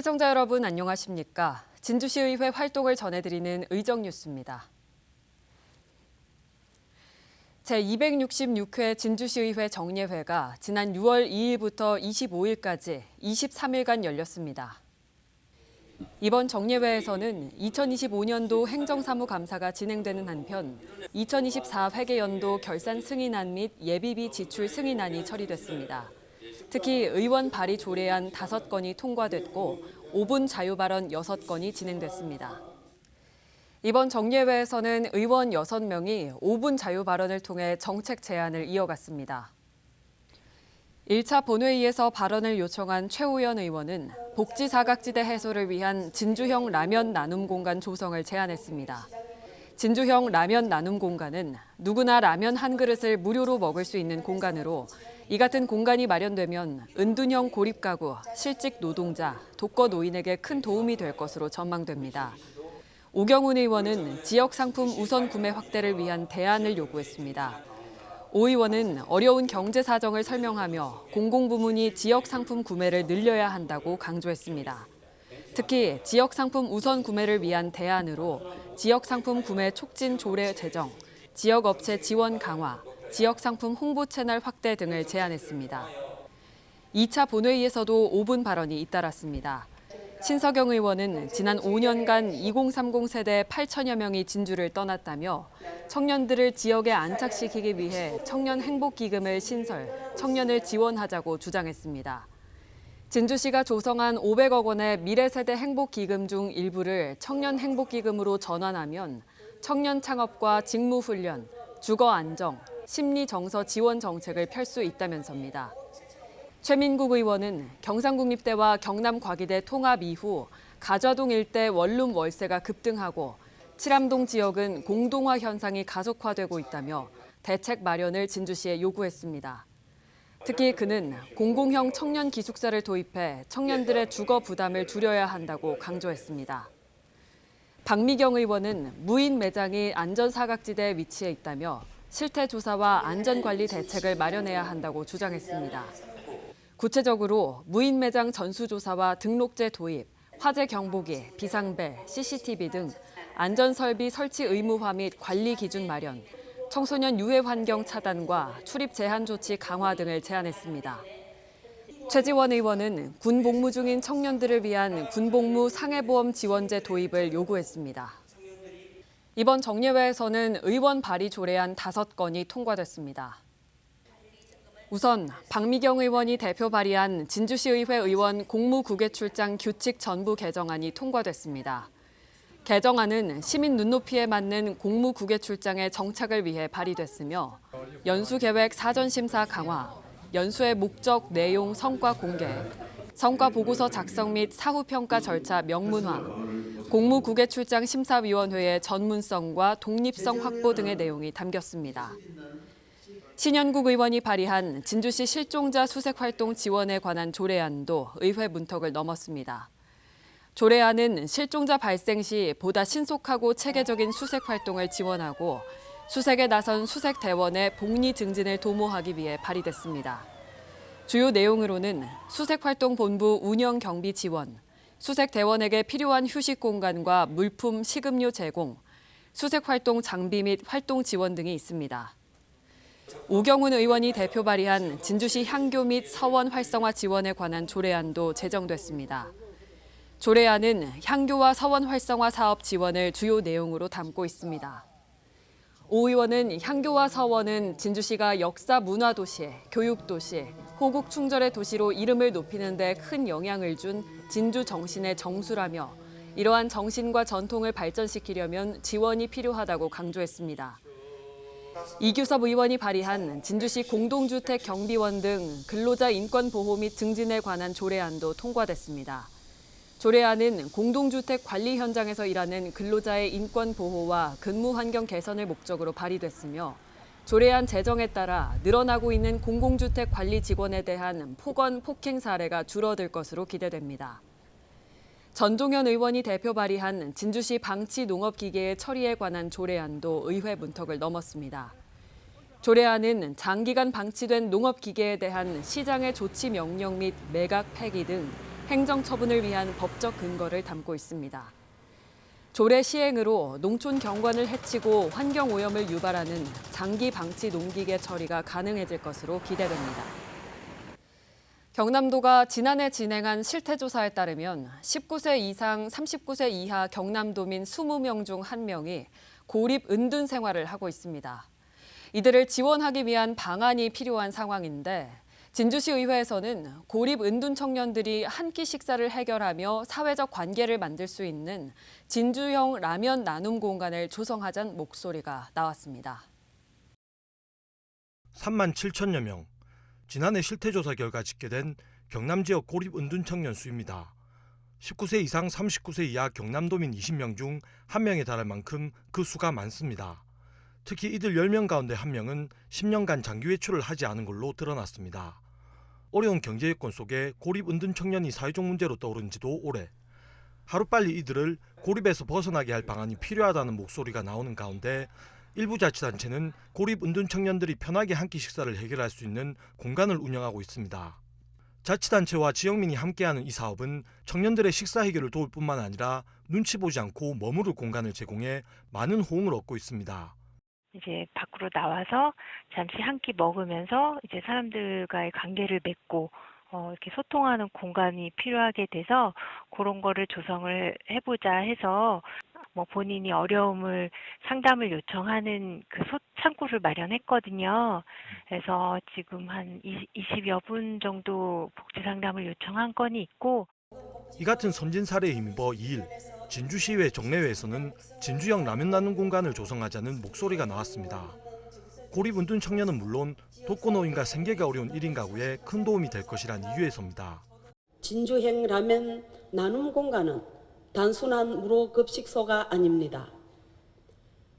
시청자 여러분 안녕하십니까? 진주시의회 활동을 전해드리는 의정 뉴스입니다. 제266회 진주시의회 정례회가 지난 6월 2일부터 25일까지 23일간 열렸습니다. 이번 정례회에서는 2025년도 행정사무감사가 진행되는 한편 2024 회계연도 결산 승인안 및 예비비 지출 승인안이 처리됐습니다. 특히 의원 발의 조례안 5건이 통과됐고 5분 자유 발언 6건이 진행됐습니다. 이번 정례회에서는 의원 6명이 5분 자유 발언을 통해 정책 제안을 이어갔습니다. 1차 본회의에서 발언을 요청한 최우현 의원은 복지 사각지대 해소를 위한 진주형 라면 나눔 공간 조성을 제안했습니다. 진주형 라면 나눔 공간은 누구나 라면 한 그릇을 무료로 먹을 수 있는 공간으로 이 같은 공간이 마련되면 은둔형 고립 가구, 실직 노동자, 독거 노인에게 큰 도움이 될 것으로 전망됩니다. 오경훈 의원은 지역 상품 우선 구매 확대를 위한 대안을 요구했습니다. 오 의원은 어려운 경제 사정을 설명하며 공공부문이 지역 상품 구매를 늘려야 한다고 강조했습니다. 특히 지역 상품 우선 구매를 위한 대안으로 지역 상품 구매 촉진 조례 제정, 지역 업체 지원 강화, 지역 상품 홍보 채널 확대 등을 제안했습니다. 2차 본회의에서도 5분 발언이 잇따랐습니다. 신석영 의원은 지난 5년간 2030 세대 8천여 명이 진주를 떠났다며 청년들을 지역에 안착시키기 위해 청년 행복기금을 신설, 청년을 지원하자고 주장했습니다. 진주시가 조성한 500억 원의 미래세대 행복기금 중 일부를 청년 행복기금으로 전환하면 청년 창업과 직무훈련, 주거 안정, 심리 정서 지원 정책을 펼 수 있다면서입니다. 최민국 의원은 경상국립대와 경남과기대 통합 이후 가좌동 일대 원룸 월세가 급등하고 칠암동 지역은 공동화 현상이 가속화되고 있다며 대책 마련을 진주시에 요구했습니다. 특히 그는 공공형 청년 기숙사를 도입해 청년들의 주거 부담을 줄여야 한다고 강조했습니다. 박미경 의원은 무인 매장이 안전사각지대에 위치해 있다며 실태 조사와 안전관리 대책을 마련해야 한다고 주장했습니다. 구체적으로 무인 매장 전수조사와 등록제 도입, 화재 경보기, 비상벨, CCTV 등 안전설비 설치 의무화 및 관리 기준 마련, 청소년 유해 환경 차단과 출입 제한 조치 강화 등을 제안했습니다. 최지원 의원은 군 복무 중인 청년들을 위한 군 복무 상해보험 지원제 도입을 요구했습니다. 이번 정례회에서는 의원 발의 조례안 5건이 통과됐습니다. 우선 박미경 의원이 대표 발의한 진주시의회 의원 공무국외 출장 규칙 전부 개정안이 통과됐습니다. 개정안은 시민 눈높이에 맞는 공무국외 출장의 정착을 위해 발의됐으며 연수계획 사전심사 강화, 연수의 목적, 내용, 성과 공개, 성과 보고서 작성 및 사후 평가 절차 명문화, 공무국외 출장 심사위원회의 전문성과 독립성 확보 등의 내용이 담겼습니다. 신현국 의원이 발의한 진주시 실종자 수색 활동 지원에 관한 조례안도 의회 문턱을 넘었습니다. 조례안은 실종자 발생 시 보다 신속하고 체계적인 수색 활동을 지원하고 수색에 나선 수색 대원의 복리 증진을 도모하기 위해 발의됐습니다. 주요 내용으로는 수색 활동 본부 운영 경비 지원, 수색 대원에게 필요한 휴식 공간과 물품, 식음료 제공, 수색 활동 장비 및 활동 지원 등이 있습니다. 오경훈 의원이 대표 발의한 진주시 향교 및 서원 활성화 지원에 관한 조례안도 제정됐습니다. 조례안은 향교와 서원 활성화 사업 지원을 주요 내용으로 담고 있습니다. 오 의원은 향교와 서원은 진주시가 역사 문화 도시, 교육 도시, 호국 충절의 도시로 이름을 높이는 데 큰 영향을 준 진주 정신의 정수라며 이러한 정신과 전통을 발전시키려면 지원이 필요하다고 강조했습니다. 이규섭 의원이 발의한 진주시 공동주택 경비원 등 근로자 인권 보호 및 증진에 관한 조례안도 통과됐습니다. 조례안은 공동주택 관리 현장에서 일하는 근로자의 인권 보호와 근무 환경 개선을 목적으로 발의됐으며 조례안 제정에 따라 늘어나고 있는 공공주택 관리 직원에 대한 폭언, 폭행 사례가 줄어들 것으로 기대됩니다. 전종현 의원이 대표 발의한 진주시 방치 농업기계의 처리에 관한 조례안도 의회 문턱을 넘었습니다. 조례안은 장기간 방치된 농업기계에 대한 시장의 조치 명령 및 매각 폐기 등 행정 처분을 위한 법적 근거를 담고 있습니다. 조례 시행으로 농촌 경관을 해치고 환경 오염을 유발하는 장기 방치 농기계 처리가 가능해질 것으로 기대됩니다. 경남도가 지난해 진행한 실태조사에 따르면 19세 이상 39세 이하 경남도민 20명 중 1명이 고립 은둔 생활을 하고 있습니다. 이들을 지원하기 위한 방안이 필요한 상황인데 진주시 의회에서는 고립 은둔 청년들이 한 끼 식사를 해결하며 사회적 관계를 만들 수 있는 진주형 라면 나눔 공간을 조성하자는 목소리가 나왔습니다. 3만 7천여 명. 지난해 실태조사 결과 집계된 경남 지역 고립 은둔 청년 수입니다. 19세 이상 39세 이하 경남도민 20명 중 1명에 달할 만큼 그 수가 많습니다. 특히 이들 10명 가운데 1명은 10년간 장기 외출을 하지 않은 걸로 드러났습니다. 어려운 경제 여건 속에 고립 은둔 청년이 사회적 문제로 떠오른 지도 오래. 하루빨리 이들을 고립에서 벗어나게 할 방안이 필요하다는 목소리가 나오는 가운데 일부 자치단체는 고립 은둔 청년들이 편하게 한 끼 식사를 해결할 수 있는 공간을 운영하고 있습니다. 자치단체와 지역민이 함께하는 이 사업은 청년들의 식사 해결을 도울 뿐만 아니라 눈치 보지 않고 머무를 공간을 제공해 많은 호응을 얻고 있습니다. 이제 밖으로 나와서 잠시 한 끼 먹으면서 이제 사람들과의 관계를 맺고 어, 이렇게 소통하는 공간이 필요하게 돼서 그런 거를 조성을 해보자 해서 뭐 본인이 어려움을 상담을 요청하는 그 소, 창구를 마련했거든요. 그래서 지금 한 20 여 분 정도 복지 상담을 요청한 건이 있고 이 같은 선진 사례에 힘입어 2일 진주시의회 정례회에서는 진주형 라면 나눔 공간을 조성하자는 목소리가 나왔습니다. 고립 은둔 청년은 물론 독거노인과 생계가 어려운 1인 가구에 큰 도움이 될 것이란 이유에서입니다. 진주행 라면 나눔 공간은 단순한 무료 급식소가 아닙니다.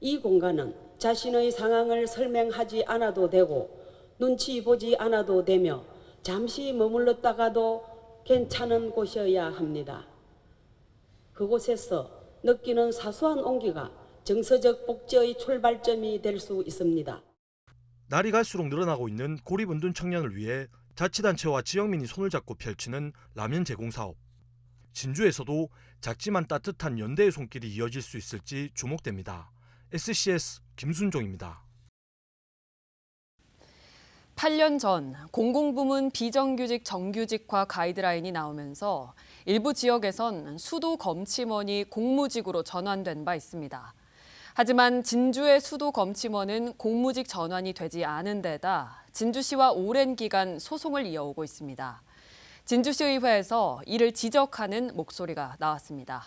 이 공간은 자신의 상황을 설명하지 않아도 되고 눈치 보지 않아도 되며 잠시 머물렀다가도 괜찮은 곳이어야 합니다. 그곳에서 느끼는 사소한 온기가 정서적 복지의 출발점이 될 수 있습니다. 날이 갈수록 늘어나고 있는 고립 은둔 청년을 위해 자치단체와 지역민이 손을 잡고 펼치는 라면 제공 사업. 진주에서도 작지만 따뜻한 연대의 손길이 이어질 수 있을지 주목됩니다. SCS 김순종입니다. 8년 전 공공부문 비정규직 정규직화 가이드라인이 나오면서 일부 지역에선 수도 검침원이 공무직으로 전환된 바 있습니다. 하지만 진주의 수도 검침원은 공무직 전환이 되지 않은 데다 진주시와 오랜 기간 소송을 이어오고 있습니다. 진주시의회에서 이를 지적하는 목소리가 나왔습니다.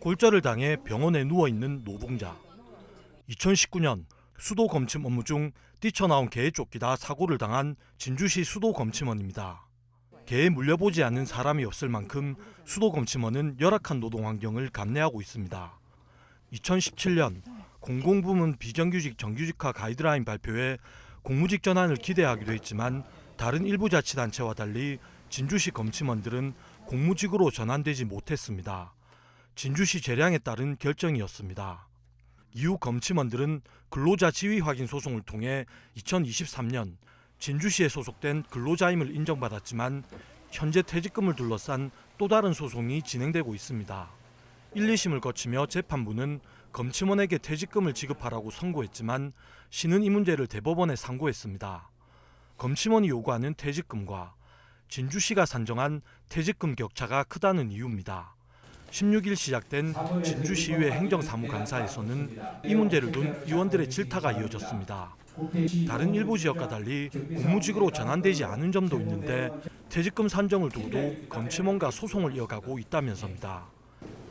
골절을 당해 병원에 누워 있는 노동자. 2019년 수도 검침 업무 중 뛰쳐나온 개에 쫓기다 사고를 당한 진주시 수도 검침원입니다. 개에 물려보지 않는 사람이 없을 만큼 수도 검침원은 열악한 노동 환경을 감내하고 있습니다. 2017년 공공부문 비정규직 정규직화 가이드라인 발표에 공무직 전환을 기대하기도 했지만 다른 일부 자치단체와 달리 진주시 검침원들은 공무직으로 전환되지 못했습니다. 진주시 재량에 따른 결정이었습니다. 이후 검침원들은 근로자 지위 확인 소송을 통해 2023년 진주시에 소속된 근로자임을 인정받았지만 현재 퇴직금을 둘러싼 또 다른 소송이 진행되고 있습니다. 1, 2심을 거치며 재판부는 검침원에게 퇴직금을 지급하라고 선고했지만 시는 이 문제를 대법원에 상고했습니다. 검침원이 요구하는 퇴직금과 진주시가 산정한 퇴직금 격차가 크다는 이유입니다. 16일 시작된 진주시의회 행정사무감사에서는 이 문제를 둔 의원들의 질타가 이어졌습니다. 다른 일부 지역과 달리 공무직으로 전환되지 않은 점도 있는데 퇴직금 산정을 두고도 검침원과 소송을 이어가고 있다면서입니다.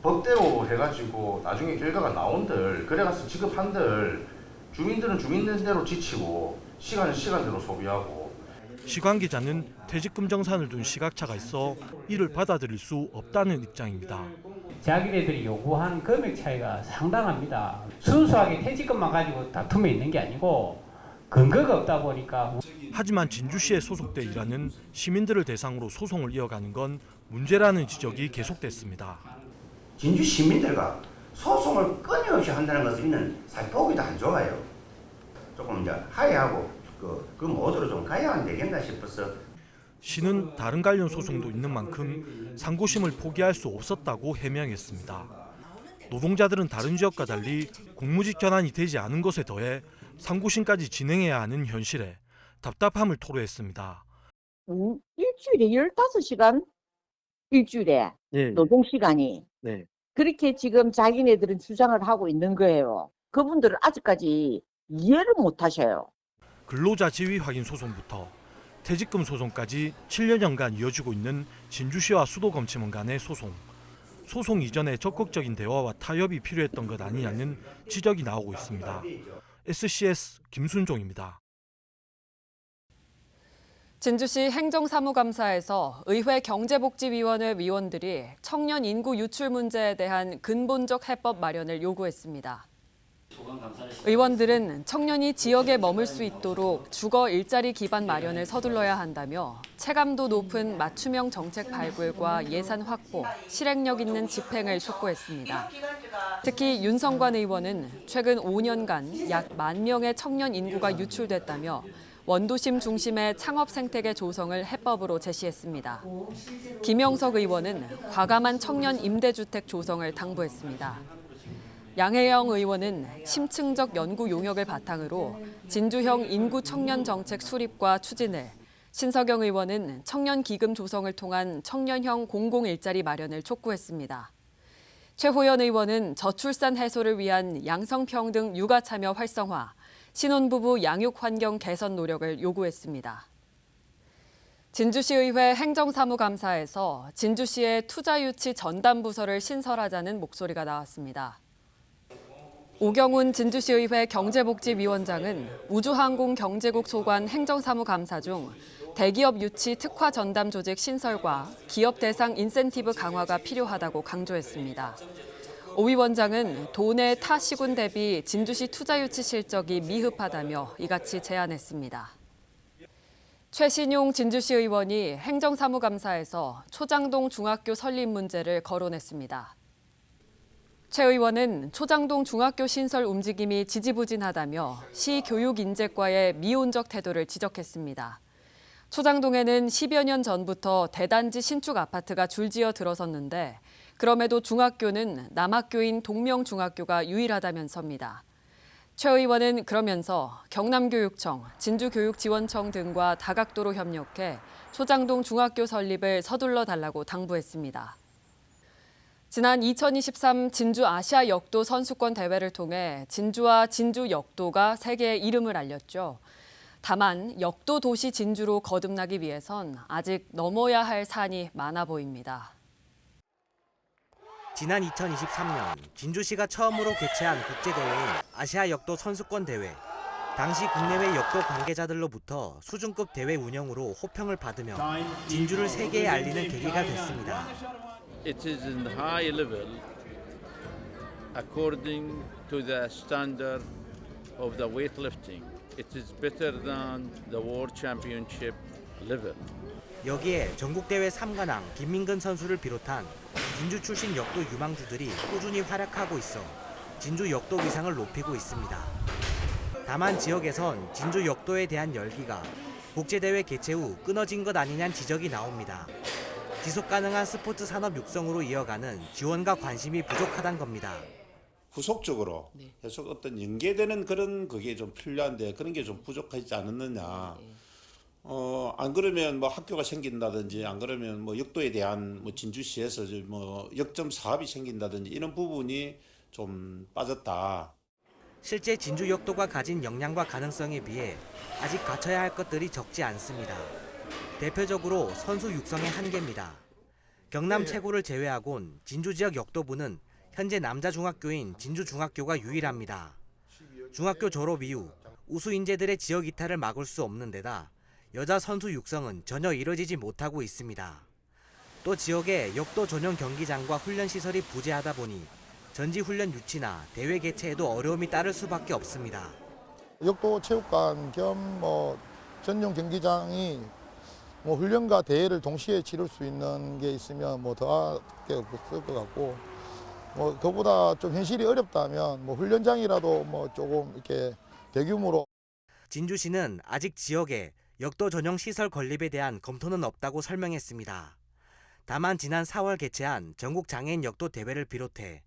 법대로 해가지고 나중에 결과가 나온들 그래가서 지급한들 주민들은 주민들대로 지치고 시간은 시간대로 소비하고 시관 기자는 퇴직금 정산을 둔 시각차가 있어 이를 받아들일 수 없다는 입장입니다. 자기네들이 요구하는 금액 차이가 상당합니다. 순수하게 퇴직금만 가지고 다툼이 있는 게 아니고 근거가 없다 보니까 하지만 진주시에 소속돼 일하는 시민들을 대상으로 소송을 이어가는 건 문제라는 지적이 계속됐습니다. 진주 시민들과 소송을 끊임없이 한다는 것은 사실 보기도 안 좋아요. 조금 이제 하야하고 그, 그 모드로 좀 가야 안 되겠나 싶어서 시는 다른 관련 소송도 있는 만큼 상고심을 포기할 수 없었다고 해명했습니다. 노동자들은 다른 지역과 달리 공무직 전환이 되지 않은 것에 더해 상고심까지 진행해야 하는 현실에 답답함을 토로했습니다. 음, 일주일에 15시간? 일주일에 네. 노동 시간이. 네. 그렇게 지금 자기네들은 주장을 하고 있는 거예요. 그분들은 아직까지 이해를 못 하셔요. 근로자 지위 확인 소송부터 퇴직금 소송까지 7년여간 이어지고 있는 진주시와 수도검침원 간의 소송. 소송 이전에 적극적인 대화와 타협이 필요했던 것 아니냐는 지적이 나오고 있습니다. SCS 김순종입니다. 진주시 행정사무감사에서 의회 경제복지위원회 위원들이 청년 인구 유출 문제에 대한 근본적 해법 마련을 요구했습니다. 의원들은 청년이 지역에 머물 수 있도록 주거 일자리 기반 마련을 서둘러야 한다며 체감도 높은 맞춤형 정책 발굴과 예산 확보, 실행력 있는 집행을 촉구했습니다. 특히 윤성관 의원은 최근 5년간 약만 명의 청년 인구가 유출됐다며 원도심 중심의 창업 생태계 조성을 해법으로 제시했습니다. 김영석 의원은 과감한 청년 임대주택 조성을 당부했습니다. 양혜영 의원은 심층적 연구 용역을 바탕으로 진주형 인구 청년 정책 수립과 추진을, 신석영 의원은 청년 기금 조성을 통한 청년형 공공 일자리 마련을 촉구했습니다. 최호연 의원은 저출산 해소를 위한 양성평등 육아 참여 활성화, 신혼부부 양육 환경 개선 노력을 요구했습니다. 진주시의회 행정사무감사에서 진주시의 투자유치 전담부서를 신설하자는 목소리가 나왔습니다. 오경훈 진주시의회 경제복지위원장은 우주항공 경제국 소관 행정사무감사 중 대기업 유치 특화 전담 조직 신설과 기업 대상 인센티브 강화가 필요하다고 강조했습니다. 오 위원장은 도내 타 시군 대비 진주시 투자 유치 실적이 미흡하다며 이같이 제안했습니다. 최신용 진주시 의원이 행정사무감사에서 초장동 중학교 설립 문제를 거론했습니다. 최 의원은 초장동 중학교 신설 움직임이 지지부진하다며 시 교육 인재과의 미온적 태도를 지적했습니다. 초장동에는 10여 년 전부터 대단지 신축 아파트가 줄지어 들어섰는데 그럼에도 중학교는 남학교인 동명중학교가 유일하다면서입니다. 최 의원은 그러면서 경남교육청, 진주교육지원청 등과 다각도로 협력해 초장동 중학교 설립을 서둘러 달라고 당부했습니다. 지난 2023 진주 아시아 역도 선수권 대회를 통해 진주와 진주 역도가 세계에 이름을 알렸죠. 다만 역도 도시 진주로 거듭나기 위해선 아직 넘어야 할 산이 많아 보입니다. 지난 2023년 진주시가 처음으로 개최한 국제대회인 아시아 역도 선수권 대회. 당시 국내외 역도 관계자들로부터 수준급 대회 운영으로 호평을 받으며 진주를 세계에 알리는 계기가 됐습니다. It is in high level according to the standard of the weightlifting. It is better than the world championship level. 여기에 전국대회 3관왕 김민근 선수를 비롯한 진주 출신 역도 유망주들이 꾸준히 활약하고 있어 진주 역도 위상을 높이고 있습니다. 다만 지역에선 진주 역도에 대한 열기가 국제대회 개최 후 끊어진 것 아니냐는 지적이 나옵니다. 지속 가능한 스포츠 산업 육성으로 이어가는 지원과 관심이 부족하단 겁니다. 후속적으로 계속 어떤 연계되는 그런 그게 좀 필요한데 그런 게 좀 부족하지 않았느냐. 어, 안 그러면 뭐 학교가 생긴다든지 안 그러면 뭐 역도에 대한 뭐 진주시에서 뭐 역점 사업이 생긴다든지 이런 부분이 좀 빠졌다. 실제 진주 역도가 가진 역량과 가능성에 비해 아직 갖춰야 할 것들이 적지 않습니다. 대표적으로 선수 육성의 한계입니다. 경남 최고를 제외하곤 진주 지역 역도부는 현재 남자 중학교인 진주 중학교가 유일합니다. 중학교 졸업 이후 우수 인재들의 지역 이탈을 막을 수 없는 데다 여자 선수 육성은 전혀 이뤄지지 못하고 있습니다. 또 지역에 역도 전용 경기장과 훈련 시설이 부재하다 보니 전지 훈련 유치나 대회 개최에도 어려움이 따를 수밖에 없습니다. 역도 체육관 겸 뭐 전용 경기장이 뭐 훈련과 대회를 동시에 치를 수 있는 게 있으면 뭐 더하게 없을 것 같고 뭐 그보다 좀 현실이 어렵다면 뭐 훈련장이라도 뭐 조금 이렇게 대규모로 진주시는 아직 지역에 역도 전용 시설 건립에 대한 검토는 없다고 설명했습니다. 다만 지난 4월 개최한 전국 장애인 역도 대회를 비롯해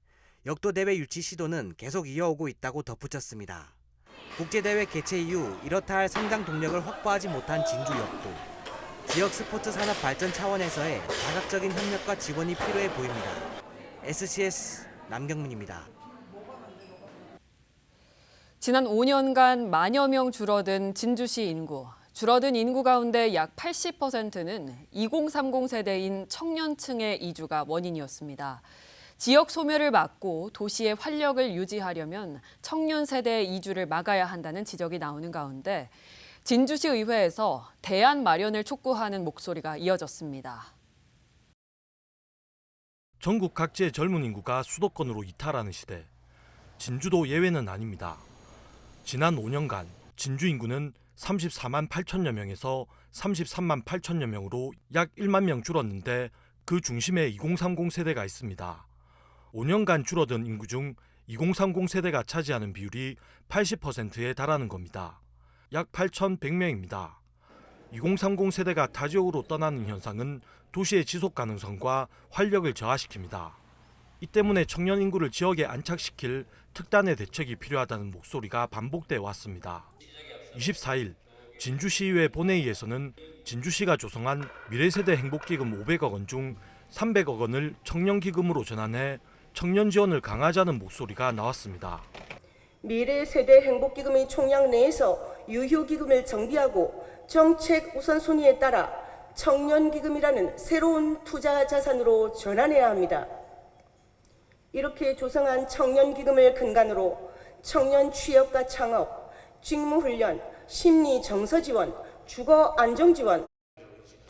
역도 대회 유치 시도는 계속 이어오고 있다고 덧붙였습니다. 국제대회 개최 이후 이렇다 할 성장 동력을 확보하지 못한 진주 역도. 지역 스포츠 산업 발전 차원에서의 다각적인 협력과 지원이 필요해 보입니다. SCS 남경민입니다. 지난 5년간 만여 명 줄어든 진주시 인구. 줄어든 인구 가운데 약 80%는 2030 세대인 청년층의 이주가 원인이었습니다. 지역 소멸을 막고 도시의 활력을 유지하려면 청년 세대의 이주를 막아야 한다는 지적이 나오는 가운데 진주시 의회에서 대안 마련을 촉구하는 목소리가 이어졌습니다. 전국 각지의 젊은 인구가 수도권으로 이탈하는 시대. 진주도 예외는 아닙니다. 지난 5년간 진주 인구는 34만 8천여 명에서 33만 8천여 명으로 약 1만 명 줄었는데 그 중심에 2030 세대가 있습니다. 5년간 줄어든 인구 중 2030 세대가 차지하는 비율이 80%에 달하는 겁니다. 약 8,100명입니다. 2030 세대가 타 지역으로 떠나는 현상은 도시의 지속 가능성과 활력을 저하시킵니다. 이 때문에 청년 인구를 지역에 안착시킬 특단의 대책이 필요하다는 목소리가 반복돼 왔습니다. 24일 진주시의회 본회의에서는 진주시가 조성한 미래세대 행복기금 500억 원 중 300억 원을 청년기금으로 전환해 청년 지원을 강화하자는 목소리가 나왔습니다. 미래 세대 행복기금의 총량 내에서 유효기금을 정비하고 정책 우선순위에 따라 청년기금이라는 새로운 투자 자산으로 전환해야 합니다. 이렇게 조성한 청년기금을 근간으로 청년 취업과 창업, 직무훈련, 심리 정서 지원, 주거 안정 지원,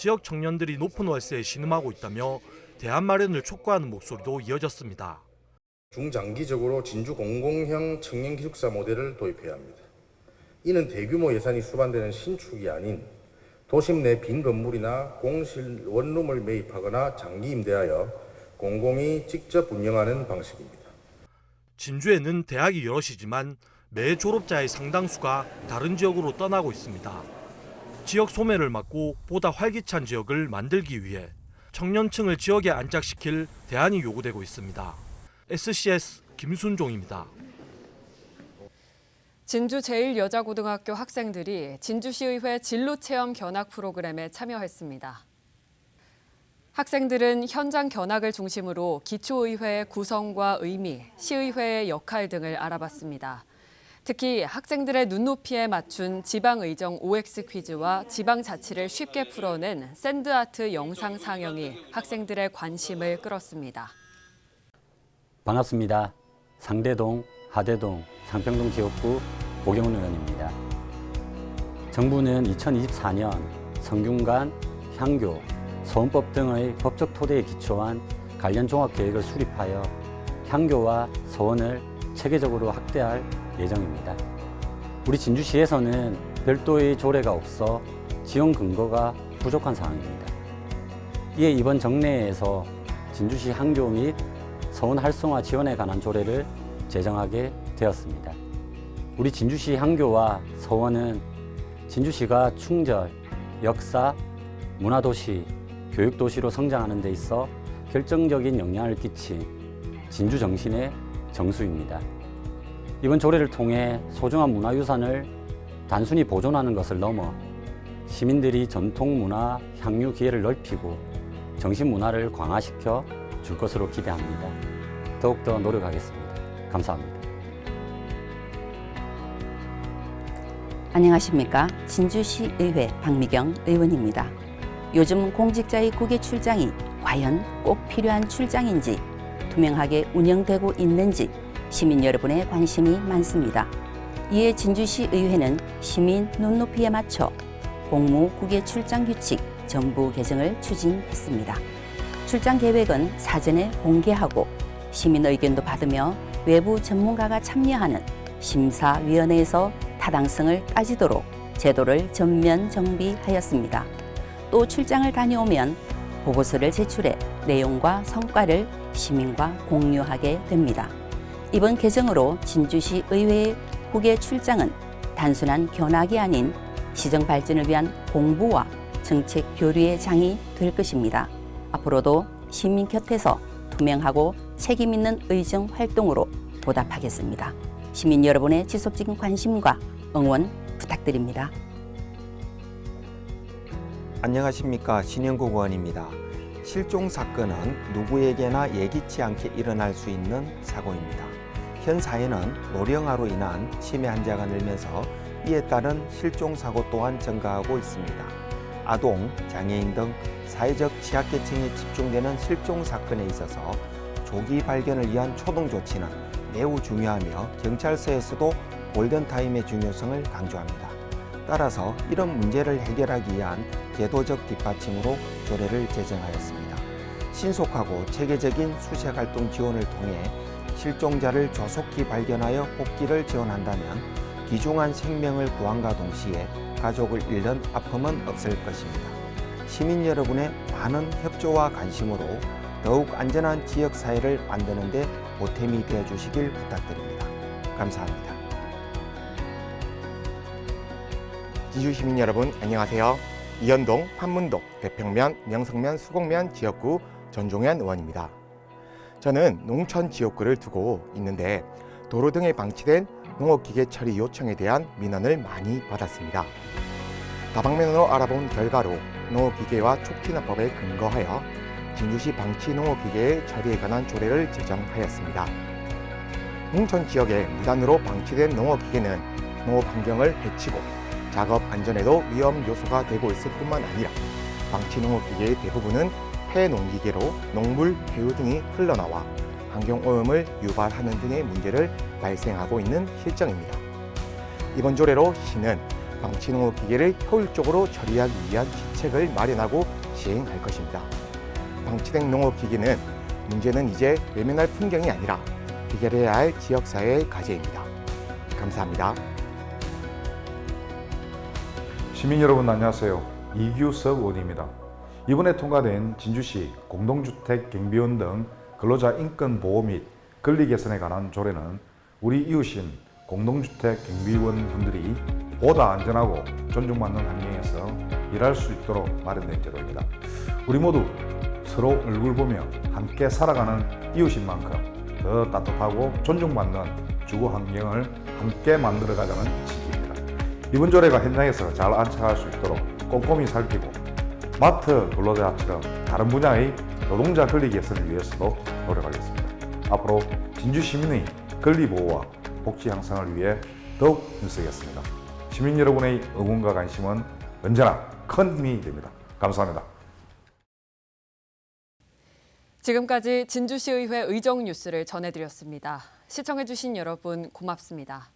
지역 청년들이 높은 월세에 신음하고 있다며 대안 마련을 촉구하는 목소리도 이어졌습니다. 중장기적으로 진주 공공형 청년 기숙사 모델을 도입해야 합니다. 이는 대규모 예산이 수반되는 신축이 아닌 도심 내 빈 건물이나 공실 원룸을 매입하거나 장기 임대하여 공공이 직접 운영하는 방식입니다. 진주에는 대학이 여럿이지만 매 졸업자의 상당수가 다른 지역으로 떠나고 있습니다. 지역 소멸을 막고 보다 활기찬 지역을 만들기 위해 청년층을 지역에 안착시킬 대안이 요구되고 있습니다. SCS 김순종입니다. 진주 제1여자고등학교 학생들이 진주시의회 진로체험 견학 프로그램에 참여했습니다. 학생들은 현장 견학을 중심으로 기초의회의 구성과 의미, 시의회의 역할 등을 알아봤습니다. 특히 학생들의 눈높이에 맞춘 지방의정 OX 퀴즈와 지방자치를 쉽게 풀어낸 샌드아트 영상 상영이 학생들의 관심을 끌었습니다. 반갑습니다. 상대동, 하대동, 상평동 지역구 오경훈 의원입니다. 정부는 2024년 성균관, 향교, 서원법 등의 법적 토대에 기초한 관련 종합계획을 수립하여 향교와 서원을 체계적으로 확대할 예정입니다. 우리 진주시에서는 별도의 조례가 없어 지원 근거가 부족한 상황입니다. 이에 이번 정례에서 진주시 향교 및 서원 활성화 지원에 관한 조례를 제정하게 되었습니다. 우리 진주시 향교와 서원은 진주시가 충절, 역사, 문화도시, 교육도시로 성장하는 데 있어 결정적인 영향을 끼친 진주 정신의 정수입니다. 이번 조례를 통해 소중한 문화유산을 단순히 보존하는 것을 넘어 시민들이 전통 문화 향유 기회를 넓히고 정신 문화를 강화시켜 줄 것으로 기대합니다. 더욱더 노력하겠습니다. 감사합니다. 안녕하십니까. 진주시 의회 박미경 의원입니다. 요즘 공직자의 국외 출장이 과연 꼭 필요한 출장인지 투명하게 운영되고 있는지 시민 여러분의 관심이 많습니다. 이에 진주시 의회는 시민 눈높이에 맞춰 공무 국외 출장 규칙 정부 개정을 추진했습니다. 출장 계획은 사전에 공개하고 시민 의견도 받으며 외부 전문가가 참여하는 심사위원회에서 타당성을 따지도록 제도를 전면 정비하였습니다. 또 출장을 다녀오면 보고서를 제출해 내용과 성과를 시민과 공유하게 됩니다. 이번 개정으로 진주시 의회의 국외 출장은 단순한 견학이 아닌 시정 발전을 위한 공부와 정책 교류의 장이 될 것입니다. 앞으로도 시민 곁에서 투명하고 책임 있는 의정 활동으로 보답하겠습니다. 시민 여러분의 지속적인 관심과 응원 부탁드립니다. 안녕하십니까 신영국 의원입니다. 실종 사건은 누구에게나 예기치 않게 일어날 수 있는 사고입니다. 현 사회는 노령화로 인한 치매 환자가 늘면서 이에 따른 실종 사고 또한 증가하고 있습니다. 아동, 장애인 등 사회적 취약계층에 집중되는 실종 사건에 있어서 조기 발견을 위한 초동 조치는 매우 중요하며 경찰서에서도 골든타임의 중요성을 강조합니다. 따라서 이런 문제를 해결하기 위한 제도적 뒷받침으로 조례를 제정하였습니다. 신속하고 체계적인 수색 활동 지원을 통해 실종자를 조속히 발견하여 복귀를 지원한다면 귀중한 생명을 구함과 동시에 가족을 잃는 아픔은 없을 것입니다. 시민 여러분의 많은 협조와 관심으로 더욱 안전한 지역 사회를 만드는 데 보탬이 되어 주시길 부탁드립니다. 감사합니다. 진주 시민 여러분 안녕하세요. 이현동, 판문동, 대평면, 명성면, 수곡면 지역구 전종현 의원입니다. 저는 농촌 지역구를 두고 있는데 도로 등에 방치된 농업기계 처리 요청에 대한 민원을 많이 받았습니다. 다방면으로 알아본 결과로 농업기계와 촉진화법에 근거하여 진주시 방치 농업기계의 처리에 관한 조례를 제정하였습니다. 농촌 지역에 무단으로 방치된 농업기계는 농업 환경을 해치고 작업 안전에도 위험 요소가 되고 있을 뿐만 아니라 방치 농업기계의 대부분은 폐농기계로 농물, 폐유 등이 흘러나와 환경오염을 유발하는 등의 문제를 발생하고 있는 실정입니다. 이번 조례로 시는 방치 농업기계를 효율적으로 처리하기 위한 지책을 마련하고 시행할 것입니다. 방치된 농업기계는 문제는 이제 외면할 풍경이 아니라 해결해야 할 지역사회의 과제입니다. 감사합니다. 시민 여러분 안녕하세요. 이규석 의원입니다. 이번에 통과된 진주시 공동주택 경비원 등 근로자 인권 보호 및 권리 개선에 관한 조례는 우리 이웃인 공동주택 경비원 분들이 보다 안전하고 존중받는 환경에서 일할 수 있도록 마련된 제도입니다. 우리 모두 서로 얼굴 보며 함께 살아가는 이웃인 만큼 더 따뜻하고 존중받는 주거 환경을 함께 만들어가자는 취지입니다. 이번 조례가 현장에서 잘 안착할 수 있도록 꼼꼼히 살피고 마트 근로자처럼 다른 분야의 노동자 권리 개선을 위해서도 노력하겠습니다. 앞으로 진주 시민의 권리 보호와 복지 향상을 위해 더욱 힘쓰겠습니다. 시민 여러분의 응원과 관심은 언제나 큰 힘이 됩니다. 감사합니다. 지금까지 진주시의회 의정 뉴스를 전해드렸습니다. 시청해주신 여러분 고맙습니다.